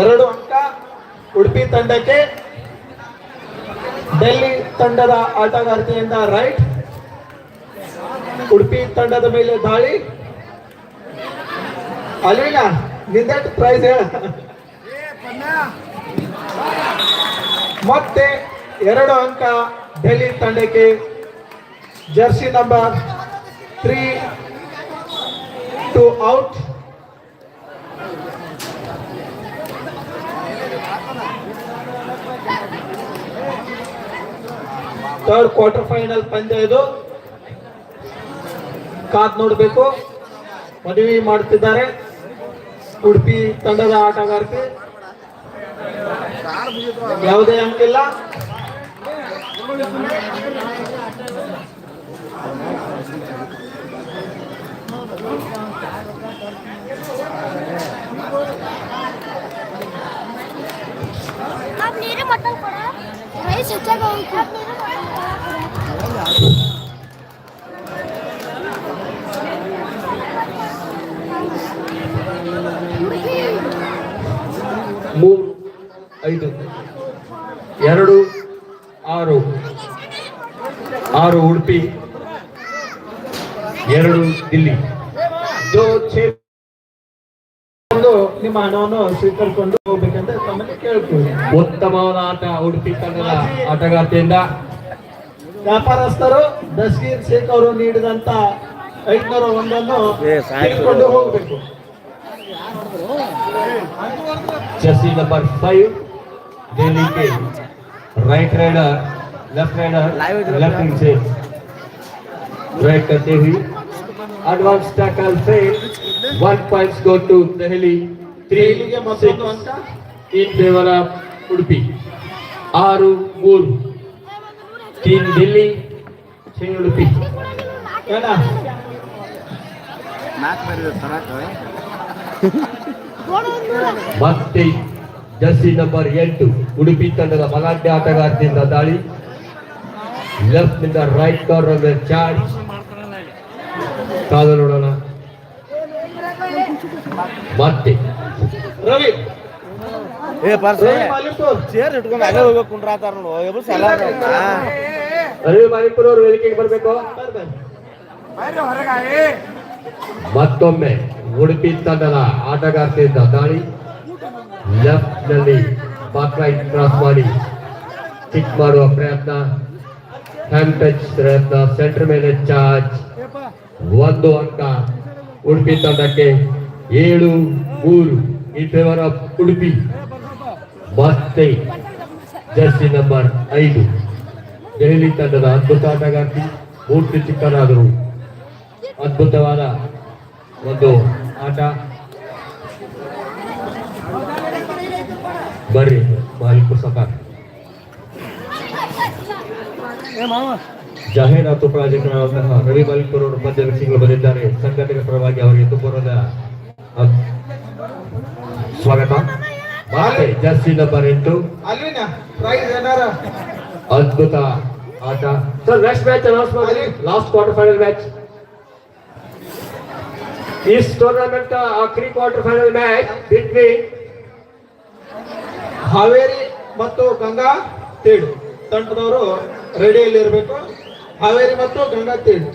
ಎರಡು ಅಂಕ ಉಡುಪಿ ತಂಡಕ್ಕೆ ಡೆಲ್ಲಿ ತಂಡದ ಆಟಗಾರ್ತಿಯಿಂದ ರೈಟ್. ಉಡುಪಿ ತಂಡದ ಮೇಲೆ ದಾಳಿ. ಅಲ್ಲಿನ ನಿಂದೆಟ್ ಪ್ರೈಸ್ ಹೇಳ. ಮತ್ತೆ ಎರಡು ಅಂಕ ಡೆಲ್ಲಿ ತಂಡಕ್ಕೆ jersey number three two out third quarter final ಪಂದ್ಯ ಇದು. ಕಾದ್ ನೋಡಬೇಕು. ಮದುವೆ ಮಾಡುತ್ತಿದ್ದಾರೆ ಉಡುಪಿ ತಂಡದ ಆಟಗಾರ್ತಿ. ಯಾವುದೇ ಅಂಕಿಲ್ಲ ಮೂರು ಐದು ಎರಡು ಆರು ಆರು ಉಡುಪಿ ಎರಡು ದಿಲ್ಲಿ. ನಿಮ್ಮ ಹಣವನ್ನು ಸ್ವೀಕರಿಸಿಕೊಂಡು ಹೋಗ್ಬೇಕಂತ ಉತ್ತಮವಾದ ಆಟ ಉಡುಪಿ ತಂಡದ ಆಟಗಾರ್ತಿಯಿಂದ ವ್ಯಾಪಾರಸ್ಥರು ದಸ್ಗೀರ್ ಶೇಖ್ ಅವರು ನೀಡಿದಂತ ಐದ್ನೂರ ಒಂದನ್ನು ತೆಗೆದುಕೊಂಡು ಹೋಗಬೇಕು जर्सी नंबर फाइव दिल्ली के right raider left raider left wing से ड्राइव करते हुए advance tackle fail one points go to Delhi three ಇಲ್ಲಿಗೆ ಮತ್ತೊಂದು ಅಂಕ In ದೇವರ ಉಡುಪಿ ಆರು ಮೂರು ತೀನ್ ದಿಲ್ಲಿ छह ಉಡುಪಿ ಮತ್ತೆ ಜರ್ಸಿ ನಂಬರ್ ಎಂಟು ಉಡುಪಿ ತಂಡದ ಬಲಾಢ್ಯ ಆಟಗಾರದಿಂದ ದಾಳಿ. ಲೆಫ್ಟ್ನಿಂದ ರೈಟ್ ಕಾರ್ನರ್ ಚಾರ್ಜ್ ಕಾದ ನೋಡೋಣ. ಮತ್ತೆ. ರವಿ. ಏ ಪರ್ಸ್. ಚೇರ್ ಇಟ್ಕೊಂಡು ಅಲ್ಲೇ ಹೋಗ್ಬೇಕು ಕುಂಡ್ರಾತಾರ ನೋಡು. ಎಬ್ರು ಸಲ ರವಿ ಮಾಲಿಕೂರ್ ಅವರು ಬರಬೇಕು? ಮತ್ತೊಮ್ಮೆ ಉಡುಪಿ ತಂಡದ ಆಟಗಾರ್ತಿಯಿಂದ ದಾಳಿ. ಲೆಫ್ಟ್ನಲ್ಲಿ ಬಾಕ್ಲೈನ್ ಕ್ರಾಸ್ ಮಾಡಿ ಕಿಕ್ ಮಾಡುವ ಪ್ರಯತ್ನ. ಹ್ಯಾಂಡ್ ಟಚ್ ಪ್ರಯತ್ನ. ಸೆಂಟರ್ ಮೇಲೆ ಚಾರ್ಜ್ ಒಂದು ಅಂಕ ಉಡುಪಿ ತಂಡಕ್ಕೆ ಏಳು ಮೂರು. In favour of Udupi. ಮತ್ತೆ ಜರ್ಸಿ ನಂಬರ್ ಐದು. ದೆಹಲಿ ತಂಡದ ಅದ್ಭುತ ಆಟಗಾರ್ತಿ ಪೂರ್ತಿ ಚಿಕ್ಕನಾದರು. ಅದ್ಭುತವಾದ ಒಂದು ಆಟ. ಬರ್ರಿ ಮಾಲೀಕರು ಸಕಾರ್ ಜಾಹೀರಾತು ಪ್ರಾಜೆಕ್ಟ್ನಂತಹ ರವಿ ಮಾಲೀಕರು ಅವರು ಮಧ್ಯ ವ್ಯಕ್ತಿಗಳು ಬಂದಿದ್ದಾರೆ. ಸಂಘಟನೆ ಪರವಾಗಿ ಅವರಿಗೆ ತುಂಬೂರದ ಸ್ವಾಗತ. ಮತ್ತೆ ಜರ್ಸಿ ನಂಬರ್ ಎಂಟು ಅಲ್ವಿನ ಪ್ರೈಸ್ ಏನಾರ ಅದ್ಭುತ ಆಟ ಸರ್ ನೆಕ್ಸ್ಟ್ ಮ್ಯಾಚ್ ಅನೌನ್ಸ್ ಮಾಡಿ लास्ट क्वार्टर फाइनल मैच इस टूर्नामेंट का आखिरी quarter final match between Haveri ಮತ್ತು ಗಂಗಾ ತೀಡು ತಂಡದವರು ರೆಡಿಯಲ್ಲಿ ಇರಬೇಕು ಹಾವೇರಿ ಮತ್ತು ಗಂಗಾ ತೀಡು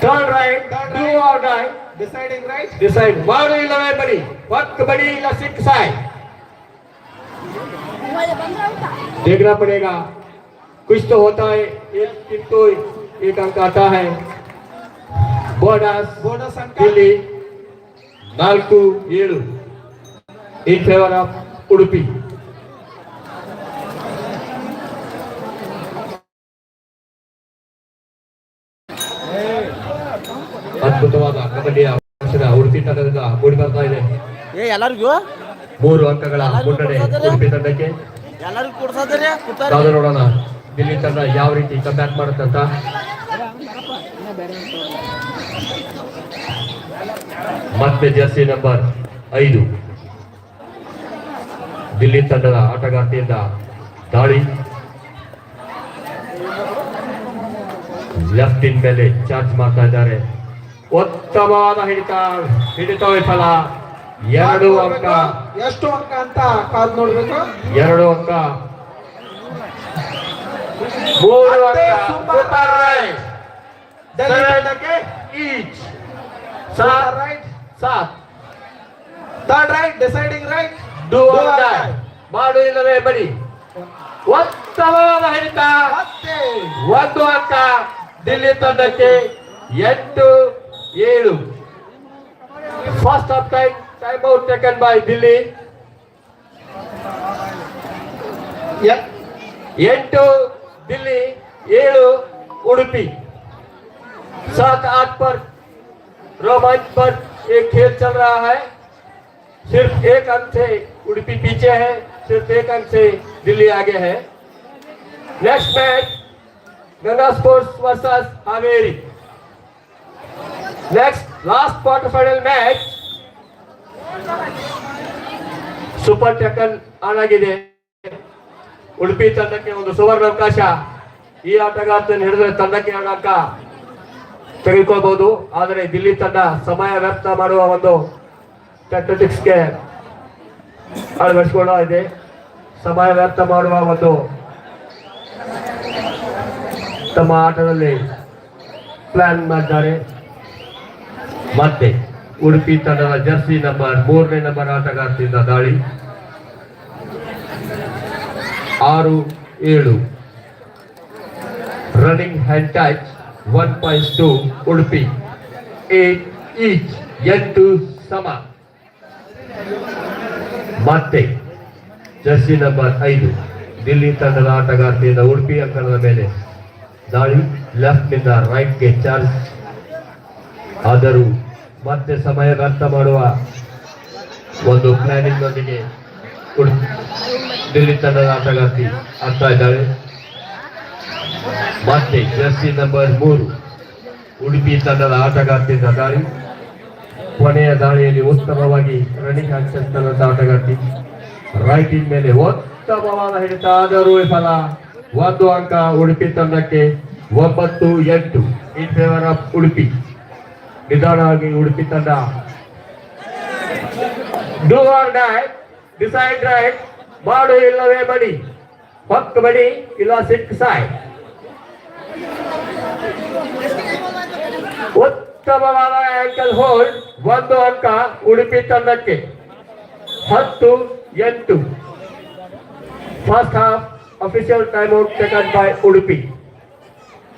turn right do or die Deciding raid decide મારી લવે બની વક્ત બની લ સિકસાય देखना पड़ेगा। कुछ तो होता है एक एक तो एक अंक आता है। बोनस बोनस अंक। दिल्ली नालकू एड़ू इन फेवर ऑफ़ उड़पी ಅದ್ಭುತವಾದ ಕಬಡ್ಡಿಯ ವರ್ಷದ ಉಡುಪಿ ತಂಡದಿಂದ ಮೂಡಿ ಬರ್ತಾ ಇದೆ. ಏ ಎಲ್ಲರಿಗೂ? ಮೂರು ಅಂಕಗಳ ಮುನ್ನಡೆ ಉಡುಪಿ ತಂಡಕ್ಕೆ. ಎಲ್ಲರಿಗೂ ನೋಡೋಣ ದಿಲ್ಲಿ ತಂಡ ಯಾವ ರೀತಿ ಕಂಬ್ಯಾಕ್ ಮಾಡುತ್ತಂತ ಮತ್ತೆ ಜರ್ಸಿ ನಂಬರ್ ಐದು. ದಿಲ್ಲಿ ತಂಡದ ಆಟಗಾರ್ತಿಯಿಂದ ದಾಳಿ. ಲೆಫ್ಟ್ ಇನ್ ಮೇಲೆ ಚಾರ್ಜ್ ಮಾಡ್ತಾ ಇದ್ದಾರೆ. ಉತ್ತಮವಾದ ಹಿಡಿತ ಹಿಡಿತ ವಿಫಲ ಎರಡು ಅಂಕ. ಎಷ್ಟು ಅಂಕ ಅಂತ ಕಾದ್ ನೋಡ್ಬೇಕು? ಎರಡು ಅಂಕ. ಮೂರು ಅಂಕ. ಈಚ್. ಸಾತ್ ರೈಟ್ ಸಾತ್. Third raid deciding raid do ಮಾಡು ಇಲ್ಲವೇ ಬಡಿ. ಉತ್ತಮವಾದ ಹಿಡಿತ. ಒಂದು ಅಂಕ. ದಿಲ್ಲಿ ತಂಡಕ್ಕೆ ಎಂಟು ಏಳು first half time time out taken by Delhi A- ಎಂಟು दिल्ली ಏಳು उड़पी सात आठ पर रोमांच पर एक खेल चल रहा है सिर्फ एक अंक से उड़पी पीछे है सिर्फ एक अंक से दिल्ली आगे है next match Ganga sports versus Haveri next last quarter final match super ಟೆಕ್ಕನ್ on ಆಗಿದೆ. ಉಡುಪಿ ತಂಡಕ್ಕೆ ಒಂದು ಸುವರ್ಣ ಅವಕಾಶ. ಈ ಆಟಗಾರತನ್ನು ಹಿಡಿದ್ರೆ ತಂಡಕ್ಕೆ ಆಡಾಕ ತೆಗೆದುಕೋಬಹುದು ಆದರೆ ದಿಲ್ಲಿ ತಂಡ ಸಮಯ ವ್ಯರ್ಥ ಮಾಡುವ ಒಂದು ಟೆಕ್ಟಿಕ್ಸ್ಗೆ ಅಳವಡಿಸಿಕೊಳ್ಳ ಇದೆ. ಸಮಯ ವ್ಯರ್ಥ ಮಾಡುವ ಒಂದು ತಮ್ಮ ಆಟದಲ್ಲಿ ಪ್ಲಾನ್ ಮಾಡಿದ್ದಾರೆ ಮತ್ತೆ ಉಡುಪಿ ತಂಡದ ಜರ್ಸಿ ನಂಬರ್ ಮೂರನೇ ನಂಬರ್ ಆಟಗಾರದಿಂದ ದಾಳಿ. ಆರು, ಏಳು. Running hand touch one point to Udupi. Eight each ಎಂಟು ಸಮ. ಮತ್ತೆ ಜರ್ಸಿ ನಂಬರ್ ಐದು, ದಿಲ್ಲಿ ತಂಡದ ಆಟಗಾರ್ತಿಯಿಂದ ಉಡುಪಿ ಅಂಕಣದ ಮೇಲೆ ದಾಳಿ. ಲೆಫ್ಟ್ನಿಂದ ರೈಟ್ಗೆ ಚಾರ್ಜ್ ಆದರೂ ಮತ್ತೆ ಸಮಯ ವ್ಯರ್ಥ ಮಾಡುವ ಒಂದು ಪ್ಲಾನಿಂಗ್ ನೊಂದಿಗೆ ದಿಲ್ಲಿ ತಂಡದ ಆಟಗಾರ್ತಿ ಆಗ್ತಾ ಇದ್ದಾಳೆ. ಮತ್ತೆ ಜರ್ಸಿ ನಂಬರ್ ಮೂರು, ಉಡುಪಿ ತಂಡದ ಆಟಗಾರ್ತಿಯಿಂದ ದಾಳಿ ಕೊನೆಯ ದಾಳಿಯಲ್ಲಿ ಉತ್ತಮವಾಗಿ ರನ್ನಿಂಗ್ ತಂಡದ ಆಟಗಾರ್ತಿ. ರೈಟಿಂಗ್ ಮೇಲೆ ಉತ್ತಮವಾದ ಹಿಡಿತ, ಆದರೂ ಫಲ ಒಂದು ಅಂಕ ಉಡುಪಿ ತಂಡಕ್ಕೆ ಒಂಬತ್ತು ಎಂಟು ಇನ್ ಫೇವರ್ ಆಫ್ ಉಡುಪಿ. ನಿಧಾನವಾಗಿ ಉಡುಪಿ ತಂಡ. Do or die decide raid ಮಾಡು ಇಲ್ಲವೇ ಬಡಿ ಪಕ್ ಬಡಿ ಇಲ್ಲ ಸಿಕ್ ಸಾಯ್. ಉತ್ತಮವಾದ ಆಂಕಲ್ ಹೋಲ್ಡ್ ಒಂದು ಅಂಕ ಉಡುಪಿ ತಂಡಕ್ಕೆ. ಹತ್ತು, ಎಂಟು. First half official time out taken by Udupi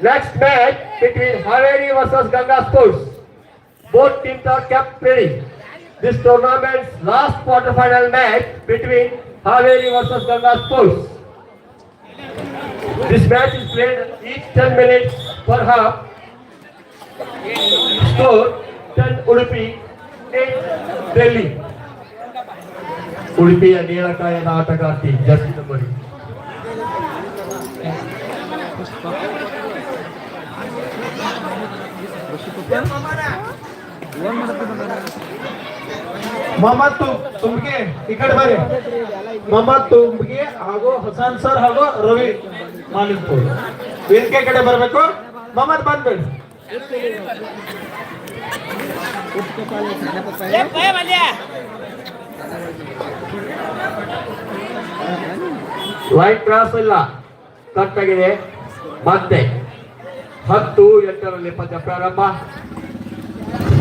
next match between Haveri versus Ganga sports both teams are kept ready. This tournament's last quarter-final match between Haveri versus Ganga Sports. This match is played each 10 minutes per half. Score 10 Udupi, 8 Delhi. ಉಡುಪಿಯ ನೀಲಕಾಯದ ಆಟಗಾರ್ತಿ Jersey number Mohammed ತುಂಬಿಗೆ, ಈ ಕಡೆ ಬರ್ರಿ. ಮೊಹಮ್ಮದ್ ತುಮ್ಗೆ ಹಾಗೂ Hasan sir ಹಾಗೂ ರವಿ ಮಾಲಿಕ್ಪುರ್ ವೇದಿಕೆ ಕಡೆ ಬರಬೇಕು. ಮೊಹಮ್ಮದ್ ಬಂದ್ಬೇಡಿ. ಲೈಟ್ ಕ್ರಾಸ್ ಇಲ್ಲ. ಕಟ್ ಆಗಿದೆ. ಮತ್ತೆ ಹತ್ತು, ಎಂಟರಲ್ಲಿ ಪದ್ಯ ಪ್ರಾರಂಭ.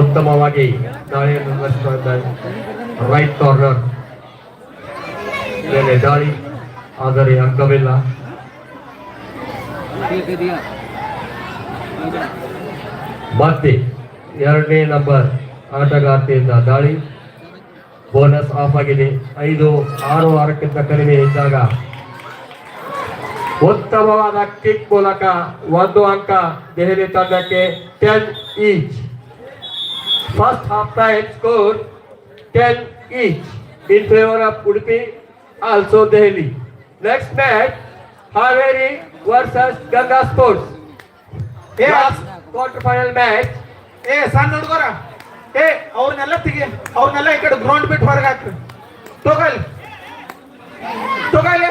ಉತ್ತಮವಾಗಿ ದಾಳಿಯನ್ನು ನಡೆಸ್ತಾ ಇದ್ದಾರೆ ರೈಟ್ ಕಾರ್ನರ್ ಮೇಲೆ ದಾಳಿ, ಆದರೆ ಅಂಕವಿಲ್ಲ ಮತ್ತೆ ಎರಡನೇ ನಂಬರ್ ಆಟಗಾರ್ತಿಯಿಂದ ದಾಳಿ. ಬೋನಸ್ ಆಫ್ ಆಗಿದೆ. ಐದು, ಆರು ಆರಕ್ಕಿಂತ ಕಡಿಮೆ ಇದ್ದಾಗ ಉತ್ತಮವಾದ ಕಿಕ್ ಮೂಲಕ ಒಂದು ಅಂಕ ದೆಹಲಿ ತಂಡಕ್ಕೆ ten each first half time score ten each in favour of Udupi also Delhi next match Haveri versus Ganga sports a quarter final match ಏ ಸಣ್ಣ ಹುಡುಗರ. ಏ ಅವ್ರನ್ನೆಲ್ಲ ತೆಗಿ ಅವ್ರನ್ನೆಲ್ಲ ಈ ಕಡೆ ಗ್ರೌಂಡ್ ಬಿಟ್ಟು ಹೊರಗೆ ಹಾಕ್ರಿ ತಗೋಲಿ. ತಗೋಲಿ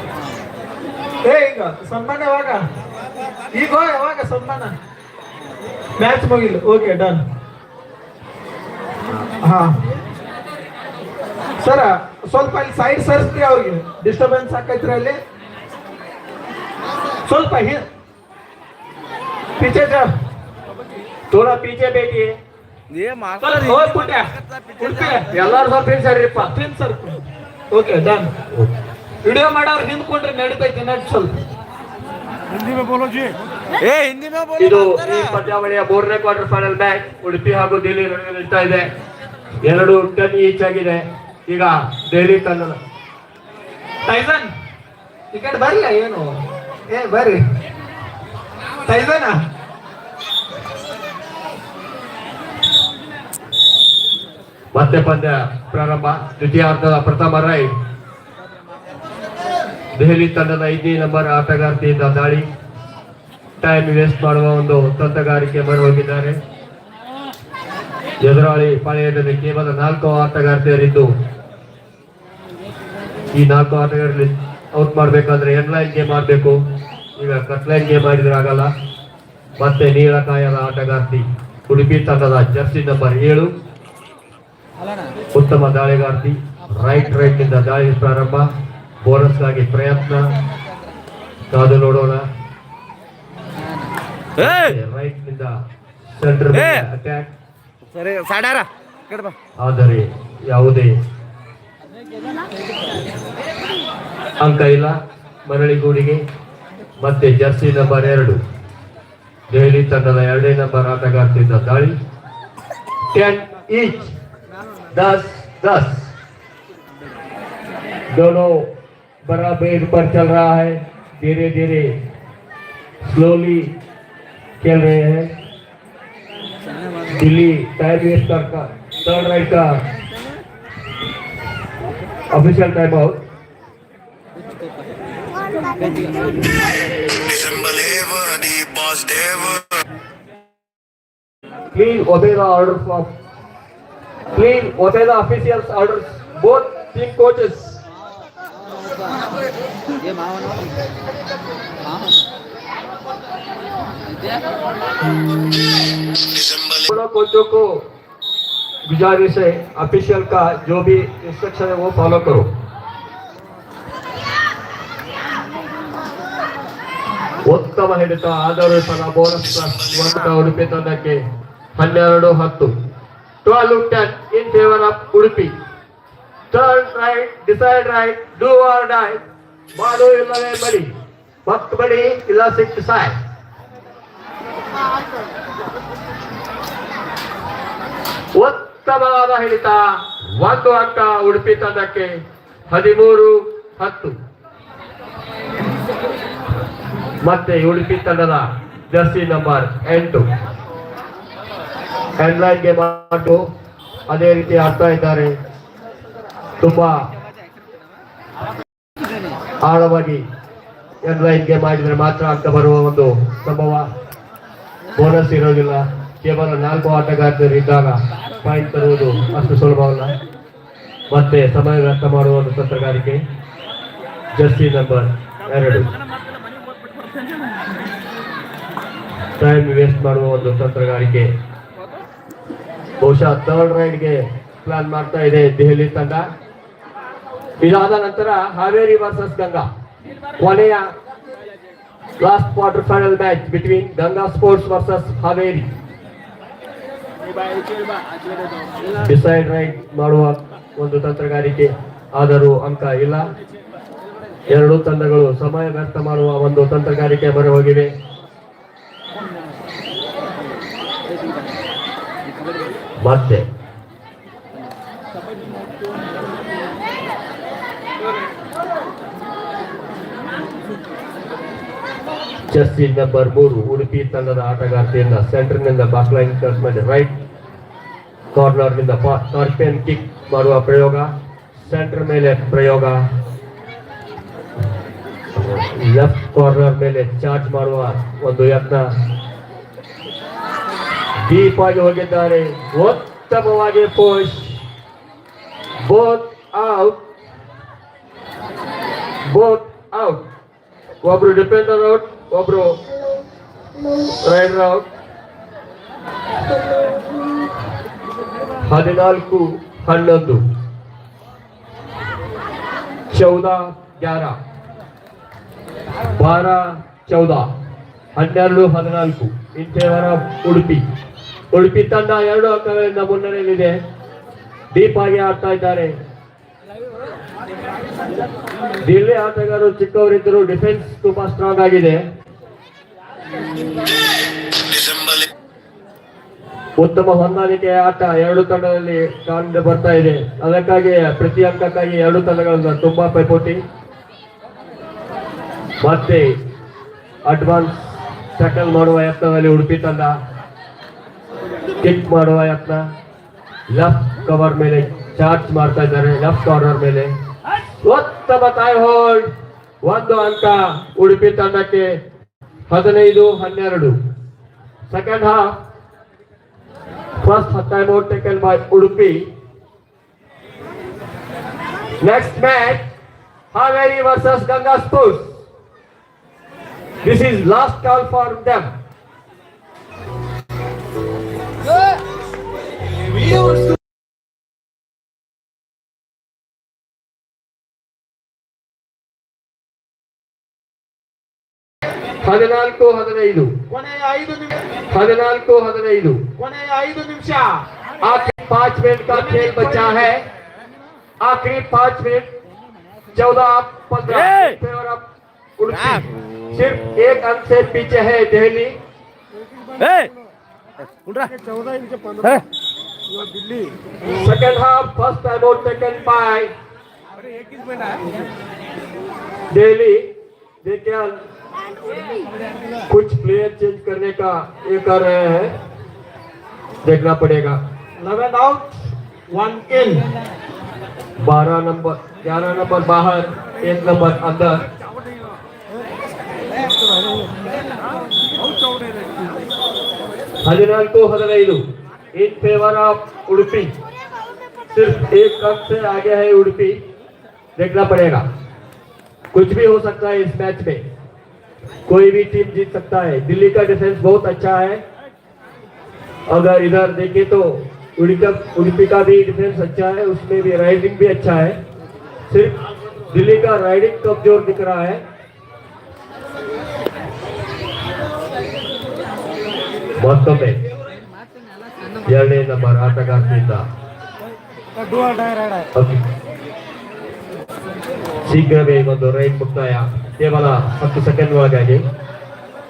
ಏ ಈಗ ಸನ್ಮಾನ ಯಾವಾಗ? ಈಗ ಯಾವಾಗ ಸನ್ಮಾನ? ಮ್ಯಾಚ್ ಮುಗಿಲ್ಲ ಓಕೆ ಡನ್ ಹಾ. ಸರ ಸ್ವಲ್ಪ ಅಲ್ಲಿ ಸೈಡ್ ಸರ್ಸ್ತೀವಿ ಅವ್ರಿಗೆ? ಡಿಸ್ಟರ್ಬೆನ್ಸ್ ಆಕೈತ್ರಿ ಅಲ್ಲಿ? ಸ್ವಲ್ಪ ಹಿ ಪಿಚೆ ಜಾ ಥೋಡಾ ಪೀಚೆ ಬೇಟಿ ಸರ್ ಎಲ್ಲಾರು ಸ್ವಲ್ಪ prince sir okay done video ಮಾಡೋರು ನಿಂತ್ಕೊಂಡ್ರೆ ನಡೀತೈತಿ ನಡ್ ಸ್ವಲ್ಪ. ಏ ಹಿಂದಿ ಮೇ ಬೋಲೋ ಇದು. ಈ ಪಂದ್ಯಾವಳಿಯ ಮೂರನೇ ಕ್ವಾರ್ಟರ್ ಫೈನಲ್ ಮ್ಯಾಚ್ ಉಡುಪಿ ಹಾಗೂ ದಿಲ್ಲಿ ನಡುವೆ ನಡೀತಾ ಇದೆ. ಎರಡು ಟನ್ ಈಚ್ ಆಗಿದೆ. ಈಗ ದೆಹಲಿ ತಂಡದ. ಟೈಸನ್ ಟಿಕೆಟ್ ಕಡೆ ಬರ್ಲ ಏನು? ಏ ಬರ್ರಿ. ಟೈಸನ್ ಮತ್ತೆ ಪಂದ್ಯ ಪ್ರಾರಂಭ. ದ್ವಿತೀಯಾರ್ಧದ ಪ್ರಥಮ ರೈಡ್. ದೆಹಲಿ ತಂಡದ ಐದನೇ ನಂಬರ್ ಆಟಗಾರ್ತಿಯಿಂದ ದಾಳಿ ಟೈಮ್ ವೇಸ್ಟ್ ಮಾಡುವ ಒಂದು ತಂತ್ರಗಾರಿಕೆ ಮೊರೆ ಹೋಗಿದ್ದಾರೆ ಎದುರಾಳಿ ಪಾಳೆಯದಲ್ಲಿ ಕೇವಲ ನಾಲ್ಕು ಆಟಗಾರ್ತಿಯರಿದ್ದು. ಈ ನಾಲ್ಕು ಆಟಗಾರರಲ್ಲಿ ಔಟ್ ಮಾಡಬೇಕಾದ್ರೆ ಲೈನ್ ಗೇಮ್ ಆಡಬೇಕು ಈಗ ಕಟ್ ಲೈನ್ ಗೇಮ್ ಮಾಡಿದ್ರೆ ಆಗಲ್ಲ. ಮತ್ತೆ ನೀಲಕಾಯದ ಆಟಗಾರ್ತಿ, ಉಡುಪಿ ತಂಡದ ಜರ್ಸಿ ನಂಬರ್ ಏಳು. ಉತ್ತಮ ದಾಳಿಗಾರ್ತಿ ರೈಟ್ ರೈಟ್ನಿಂದ ದಾಳಿ ಪ್ರಾರಂಭ. ಬೋನಸ್ಗಾಗಿ ಪ್ರಯತ್ನ. ಕಾದು ನೋಡೋಣ. ರೈಟ್ನಿಂದ ಸೆಂಟರ್ ಅಟ್ಯಾಕ್ ಸರಿ ಸಾಡಾರ ಆದರೆ ಯಾವುದೇ ಅಂಕ ಇಲ್ಲ. ಮರಳಿಗೂಡಿಗೆ ಮತ್ತೆ ಜರ್ಸಿ ನಂಬರ್ ಎರಡು. ದೆಹಲಿ ತಂಡದ ಎರಡನೇ ನಂಬರ್ ಆಟಗಾರ್ತಿದ್ದ ದಾಳಿ. ಟೆನ್ ಈಚ್ ದಸ್ ದಸ್ ಡೋನೋ बड़ा बेग पर चल रहा है। धीरे धीरे स्लोली खेल रहे हैं। दिल्ली टाइम स्टार का थर्ड राइट का official time out clean order clean orders both team coaches ये मावन Disembeliever. दोनों कोचों को गुजारिश है ऑफिशियल का जो भी इंस्ट्रक्शन है वो फॉलो करो ಉತ್ತಮ ಹಿಡಿತ ಆದರೂ ಸಹ ಬೋನಸ್ ಒಂದು ಉಡುಪಿ ತಂಡಕ್ಕೆ ಹನ್ನೆರಡು ಹತ್ತು twelve ten in favour of Udupi Turn raid decide raid do or die ಮಾಡು ಇಲ್ಲವೇ ಬಡಿ ಮತ್ತು ಬಡಿ ಇಲ್ಲ ಸಿಕ್ಸ್ ಸಾಯ್. ಉತ್ತಮವಾದ ಹಿಡಿತ ಒಂದು ಅಂಕ ಉಡುಪಿ ತಂಡಕ್ಕೆ ಹದಿಮೂರು, ಹತ್ತು. ಮತ್ತೆ ಉಡುಪಿ ತಂಡದ ಜರ್ಸಿ ನಂಬರ್ ಎಂಟು. ಹೆಡ್ಲೈನ್ಗೆ ಮಾಡು ಅದೇ ರೀತಿ ಆಡ್ತಾ ಇದ್ದಾರೆ. ತುಂಬಾ ಆಳವಾಗಿ ಹೆಡ್ಲೈನ್ಗೆ ಮಾಡಿದ್ರೆ ಮಾತ್ರ ಆಗ್ತಾ ಬರುವ ಒಂದು ಸಂಭವ. ಬೋನಸ್ ಇರೋದಿಲ್ಲ. ಕೇವಲ ನಾಲ್ಕು ಆಟಗಾರರು ಇದ್ದಾಗ ಪಾಯಿಂಟ್ ತರುವುದು ಅಷ್ಟು ಸುಲಭವಲ್ಲ ಮತ್ತೆ ಸಮಯ ವ್ಯರ್ಥ ಮಾಡುವ ಒಂದು ತಂತ್ರಗಾರಿಕೆ. ಜರ್ಸಿ ನಂಬರ್ ಎರಡು. ಟೈಮ್ ವೇಸ್ಟ್ ಮಾಡುವ ಒಂದು ತಂತ್ರಗಾರಿಕೆ. ಬಹುಶಃ ಥರ್ಡ್ ರೈಡ್ಗೆ ಪ್ಲಾನ್ ಮಾಡ್ತಾ ಇದೆ ದೆಹಲಿ ತಂಡ. ಇದಾದ ನಂತರ ಹಾವೇರಿ ವರ್ಸಸ್ ಗಂಗಾ. ಕೊನೆಯ last quarter final match between Ganga sports versus Haveri. Decide raid ಮಾಡುವ ಒಂದು ತಂತ್ರಗಾರಿಕೆ ಆದರೂ ಅಂಕ ಇಲ್ಲ. ಎರಡು ತಂಡಗಳು ಸಮಯ ವ್ಯರ್ಥ ಮಾಡುವ ಒಂದು ತಂತ್ರಗಾರಿಕೆ ಬರ ಹೋಗಿವೆ ಮತ್ತೆ ಚೆಸ್ಸಿ ನಂಬರ್ ಮೂರು ಉಡುಪಿ ತಂಡದ ಆಟಗಾರ್ತಿಯಿಂದ ಸೆಂಟರ್ನಿಂದ ಬಾಕ್ಲೈನ್ ಕ್ರಾಸ್ ಮಾಡಿ ರೈಟ್ ಕಾರ್ನರ್ನಿಂದ ಕಾರ್ಪೆನ್ ಕಿಕ್ ಮಾಡುವ ಪ್ರಯೋಗ, ಸೆಂಟರ್ ಮೇಲೆ ಪ್ರಯೋಗ. ಲೆಫ್ಟ್ ಕಾರ್ನರ್ ಮೇಲೆ ಚಾರ್ಜ್ ಮಾಡುವ ಒಂದು ಯತ್ನ. ಡೀಪ್ ಆಗಿ ಹೋಗಿದ್ದಾರೆ. ಉತ್ತಮವಾಗಿ post both out. Both out. ಒಬ್ರು ಡಿಫೆಂಡರ್ ಔಟ್. ಒಬ್ರು ಔಟ್ ಹದಿನಾಲ್ಕು ಹನ್ನೊಂದು ಚೌದ ಗ್ಯಾರ ಬಾರ ಚೌದ ಹನ್ನೆರಡು ಹದಿನಾಲ್ಕು ಇಂಥವರ ಉಡುಪಿ. ಉಡುಪಿ ತಂಡ ಎರಡು ಅಂಕಗಳಿಂದ ಮುನ್ನಡೆಯಲ್ಲಿದೆ. ಡೀಪ್ ಆಗಿ ಆಡ್ತಾ ಇದ್ದಾರೆ. ದಿಲ್ಲಿ ಆಟಗಾರರು ಚಿಕ್ಕವರಿದ್ದರು ಡಿಫೆನ್ಸ್ ತುಂಬಾ ಸ್ಟ್ರಾಂಗ್ ಆಗಿದೆ. ಉತ್ತಮ ಹೊಂದಾಣಿಕೆಯ ಆಟ ಎರಡು ತಂಡದಲ್ಲಿ ಕಂಡು ಬರ್ತಾ ಇದೆ. ಅದಕ್ಕಾಗಿ ಪ್ರತಿ ಅಂಕಕ್ಕಾಗಿ ಎರಡು ತಂಡಗಳನ್ನ ತುಂಬಾ ಪೈಪೋಟಿ. ಮತ್ತೆ ಅಡ್ವಾನ್ಸ್ ಟ್ಯಾಕಲ್ ಮಾಡುವ ಯತ್ನದಲ್ಲಿ ಉಡುಪಿ ತಂಡ. ಕಿಕ್ ಮಾಡುವ ಯತ್ನ. ಲೆಫ್ಟ್ ಕವರ್ ಮೇಲೆ ಚಾರ್ಜ್ ಮಾಡ್ತಾ ಇದ್ದಾರೆ. ಲೆಫ್ಟ್ ಕಾರ್ನರ್ ಮೇಲೆ. ಉತ್ತಮ ತಾಯ್ ಹೋಲ್ಡ್ ಒಂದು ಅಂಕ ಉಡುಪಿ ತಂಡಕ್ಕೆ ಹದಿನೈದು ಹನ್ನೆರಡು second half First time out taken by Udupi. Next match, Haveri versus Ganga Sports. This is last call for them. ಹದಿನಾಲ್ಕು ಹದಿನೈದು ಕೊನೆಯ ಐದು ನಿಮಿಷ ಹದಿನಾಲ್ಕು ಹದಿನೈದು ಕೊನೆಯ ಐದು ನಿಮಿಷ आखिरी पांच मिनट का खेल बचा है आखिरी पांच मिनट चौदह पंद्रह और अब उड़पी सिर्फ एक अंक से पीछे है Delhi second half first time out taken by Delhi देखिए कुछ प्लेयर चेंज करने का ये कर रहे हैं देखना पड़ेगा। लेवन आउट वन इन बारह नंबर ग्यारह नंबर बाहर एक नंबर अंदर। हदिनाकु हदनू इन फेवर ऑफ़ उड़पी। सिर्फ़ एक कप से आगे है उड़पी देखना पड़ेगा। कुछ भी हो सकता है इस मैच में। कोई भी टीम जीत सकता है दिल्ली का डिफेंस बहुत अच्छा है अगर इधर देखें तो उड़ीका उड़ीपी का भी डिफेंस अच्छा है उसमें भी राइडिंग भी अच्छा है सिर्फ दिल्ली का राइडिंग कमजोर दिख रहा है ಮತ್ತೊಮ್ಮೆ ಎರಡನೇ ನಂಬರ್ ಆಟಗಾರರಿಂದ ಓಕೆ. ಶೀಘ್ರವೇ ಒಂದು ರೈಡ್ ಮುಕ್ತಾಯ ಕೇವಲ ಹತ್ತು ಸೆಕೆಂಡ್ ಒಳಗಾಗಿ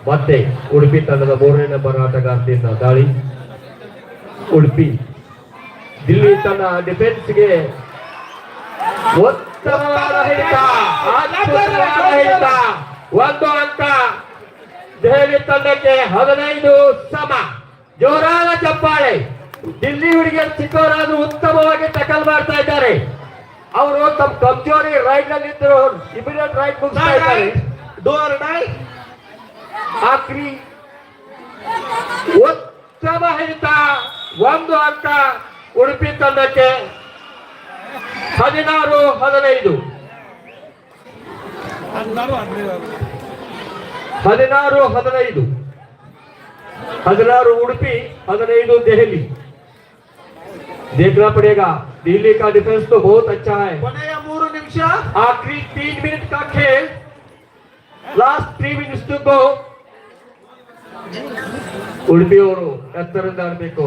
ಮತ್ತೆ ಉಡುಪಿ ತಂಡದ ಮೂರನೇ ನಂಬರ್ ಆಟಗಾರದಿಂದ ದಾಳಿ. ಉಡುಪಿ, ದಿಲ್ಲಿ ತನ್ನ ಡಿಫೆನ್ಸ್ಗೆ ಒಂದು ಅಂಕ ದೆಹಲಿ ತಂಡಕ್ಕೆ ಹದಿನೈದು ಸಮ. ಜೋರಾದ ಚಪ್ಪಾಳೆ. ದಿಲ್ಲಿ ಹುಡುಗಿಯರು ಚಿಕ್ಕವರಾದ್ರು ಉತ್ತಮವಾಗಿ ಟಕಲ್ ಮಾಡ್ತಾ ಇದ್ದಾರೆ. ಅವರು ತಮ್ಮ ಕಮ್ಜೋರಿ ರೈಟ್ನಲ್ಲಿ ಇದ್ರು. ಇಮಿಡಿಯೇಟ್ ರೈಟ್ ಮುಗಿಸ್ತಾ ಇದ್ದಾರೆ. ಡೋರ್ ಡೈ ಆಕ್ರಿ ಉತ್ತಮ ಹಿತ. ಒಂದು ಅಂಕ ಉಡುಪಿ ತಂಡಕ್ಕೆ. ಹದಿನಾರು ಹದಿನೈದು. ಹದಿನಾರು ಹದಿನೈದು. ಹದಿನಾರು ಉಡುಪಿ ಹದಿನೈದು ದೆಹಲಿ. देखना पड़ेगा दिल्ली का डिफेंस तो बहुत अच्छा है ಕೊನೆಯ ಮೂರು ನಿಮಿಷ आखिरी तीन मिनट का खेल last three minutes to go ಉಡುಪಿಯವರು ಎತ್ತರದಿಂದ ಆಡಬೇಕು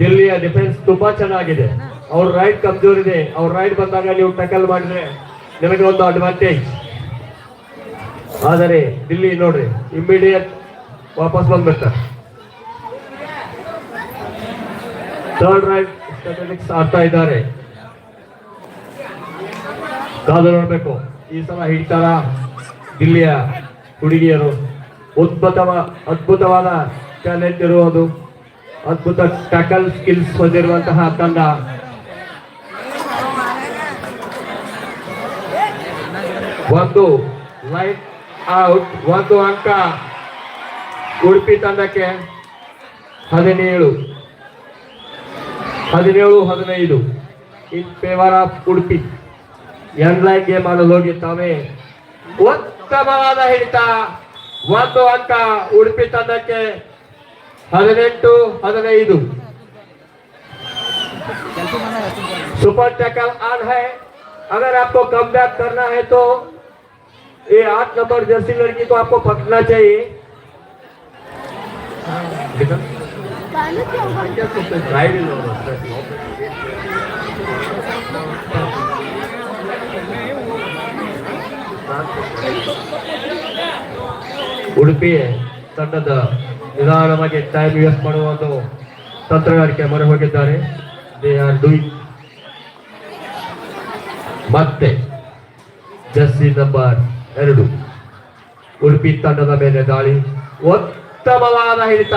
ದಿಲ್ಲಿಯ ಡಿಫೆನ್ಸ್ ತುಂಬಾ ಚೆನ್ನಾಗಿದೆ ಅವ್ರ ರೈಡ್ ಕಮ್ಜೋರ್ ಇದೆ ಅವ್ರ ರೈಡ್ ಬಂದಾಗ ನೀವು ಟಕಲ್ ಮಾಡಿದ್ರೆ ನಿಮಗೆ ಒಂದು ಅಡ್ವಾಂಟೇಜ್ ಆದರೆ ದಿಲ್ಲಿ ನೋಡ್ರಿ ಇಮಿಡಿಯೇಟ್ ವಾಪಸ್ ಬಂದ್ಬಿಡ್ತಾರೆ ಥರ್ಡ್ ರೈಡ್ ಸ್ಟ್ರಾಟಜಿಕ್ಸ್ ಆಡ್ತಾ ಇದ್ದಾರೆ. ಕಾದು ನೋಡ್ಬೇಕು. ಈ ಸಲ ಹಿಡಿತಾರ ದಿಲ್ಲಿಯ ಹುಡುಗಿಯರು. ಉದ್ಭುತವ ಅದ್ಭುತವಾದ ಟ್ಯಾಲೆಂಟ್ ಇರುವುದು. ಅದ್ಭುತ ಟ್ಯಾಕಲ್ ಸ್ಕಿಲ್ಸ್ ಹೊಂದಿರುವಂತಹ ತಂಡ. ಒಂದು ಲೈಟ್ ಔಟ್ ಒಂದು ಅಂಕ. ಉಡುಪಿ ತಂಡಕ್ಕೆ ಹದಿನೇಳು. ಹದಿನೇಳು ಹದಿನೈದು in favour of Udupi end line game ಆಡಲು ಹೋಗಿ ತಾವೇ ಉತ್ತಮವಾದ ಹಿಡಿತ ಒಂದು ಅಂಕ ಉಡುಪಿ ತಂಡಕ್ಕೆ ಹದಿನೆಂಟು ಹದಿನೈದು सुपर टैकल ऑन है अगर आपको कम बैक करना है तो ये आठ नंबर जर्सी लड़की को आपको पकड़ना चाहिए पानी क्यों राइड ಉಡುಪಿ ತಂಡದ ನಿಧಾನವಾಗಿ ಟೈಮ್ ಯೂಸ್ ಮಾಡುವ ಒಂದು ತಂತ್ರಗಾರಿಕೆ ಮೊರೆ ಹೋಗಿದ್ದಾರೆ. ದೇ ಆರ್ ಡೂಯಿಂಗ್ ಮತ್ತೆ ಜರ್ಸಿ ನಂಬರ್ ಎರಡು. ಉಡುಪಿ ತಂಡದ ಮೇಲೆ ದಾಳಿ. ಉತ್ತಮವಾದ ಹಿಡಿತ.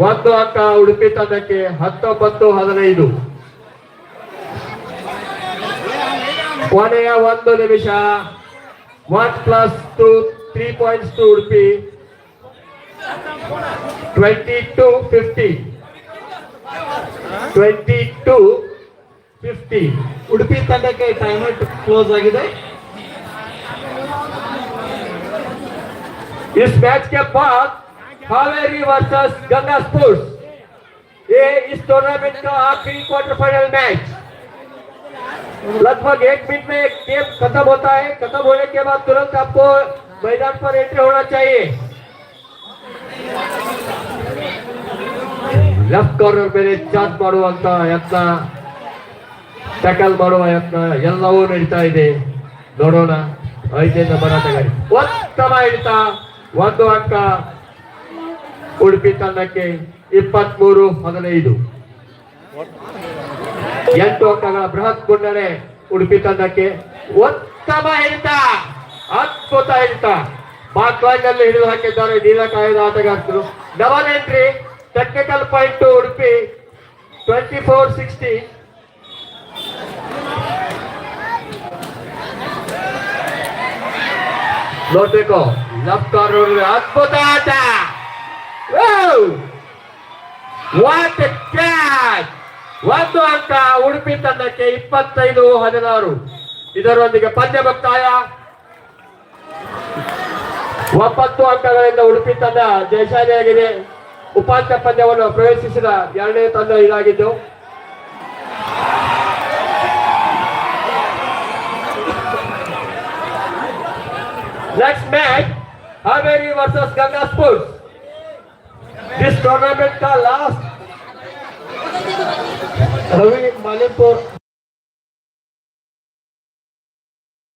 ಒಂದು ಅಂಕ ಉಡುಪಿ ತಂಡಕ್ಕೆ ಹತ್ತೊಂಬತ್ತು ಹದಿನೈದು ಕೊನೆಯ ಒಂದು ನಿಮಿಷ one plus two three points to Udupi twenty to fifty twenty to fifty Udupi ತಂಡಕ್ಕೆ ಟೈಮ್ ಕ್ಲೋಸ್ ಆಗಿದೆ इस मैच के बाद हावेरी वर्सेस गंगा स्पोर्ट्स ये इस टूर्नामेंट का आखिरी क्वार्टर फाइनल मैच लगभग एक मिनट में गेम खत्म होता है खत्म होने के बाद तुरंत आपको मैदान पर एंट्री होना चाहिए ಲೆಫ್ಟ್ ಕಾರ್ನರ್ ಮೇಲೆ ಚಾರ್ಜ್ ಮಾಡುವಂತ ಯತ್ನ ಟ್ಯಾಕಲ್ ಮಾಡುವ ಯತ್ನ ಎಲ್ಲವೂ ನಡೀತಾ ಇದೆ ನೋಡೋಣ ಐದನೇ ನಂಬರ್ ಆಟಗಾರಿ ಉತ್ತಮ ಹಿಡಿತ ಒಂದು ಅಂಕ ಉಡುಪಿ ತಂಡಕ್ಕೆ ಇಪ್ಪತ್ಮೂರು, ಹದಿನೈದು. ಎಂಟು ಅಂಕಗಳ ಬೃಹತ್ ಮುನ್ನಡೆ ಉಡುಪಿ ತಂಡಕ್ಕೆ. ಉತ್ತಮ ಹಿಡಿತ, ಅದ್ಭುತ ಹಿಡಿತ. ಬಾಕ್ಲಾಂಗಲ್ಲಿ ಹಿಡಿದು ಹಾಕಿದ್ದಾರೆ ನೀಲಕಾಯದ ಆಟಗಾರರು double entry technical point Udupi twenty four sixty ನೋಡ್ಬೇಕು ಲೆಫ್ಟ್ ಕಾರ್ನರ್ ಅದ್ಭುತ ಆಟ. ವಾಟ್ ಕ್ಯಾಚ್ ಒಂದು ಅಂಕ ಉಡುಪಿ ತಂಡಕ್ಕೆ ಇಪ್ಪತ್ತೈದು, ಹದಿನಾರು. ಇದರೊಂದಿಗೆ ಪಂದ್ಯ ಮುಕ್ತಾಯ ಒಂಬತ್ತು ಅಂಕಗಳಿಂದ ಉಡುಪಿ ತಂಡ ಜಯಶಾಲಿಯಾಗಿದೆ. ಉಪಾಂತ್ಯ ಪಂದ್ಯವನ್ನು ಪ್ರವೇಶಿಸಿದ ಎರಡನೇ ತಂಡ ಇದಾಗಿದ್ದು. Next match Haveri versus Ganga Sports. इस टूर्नामेंट का लास्ट रवि मालिकपुर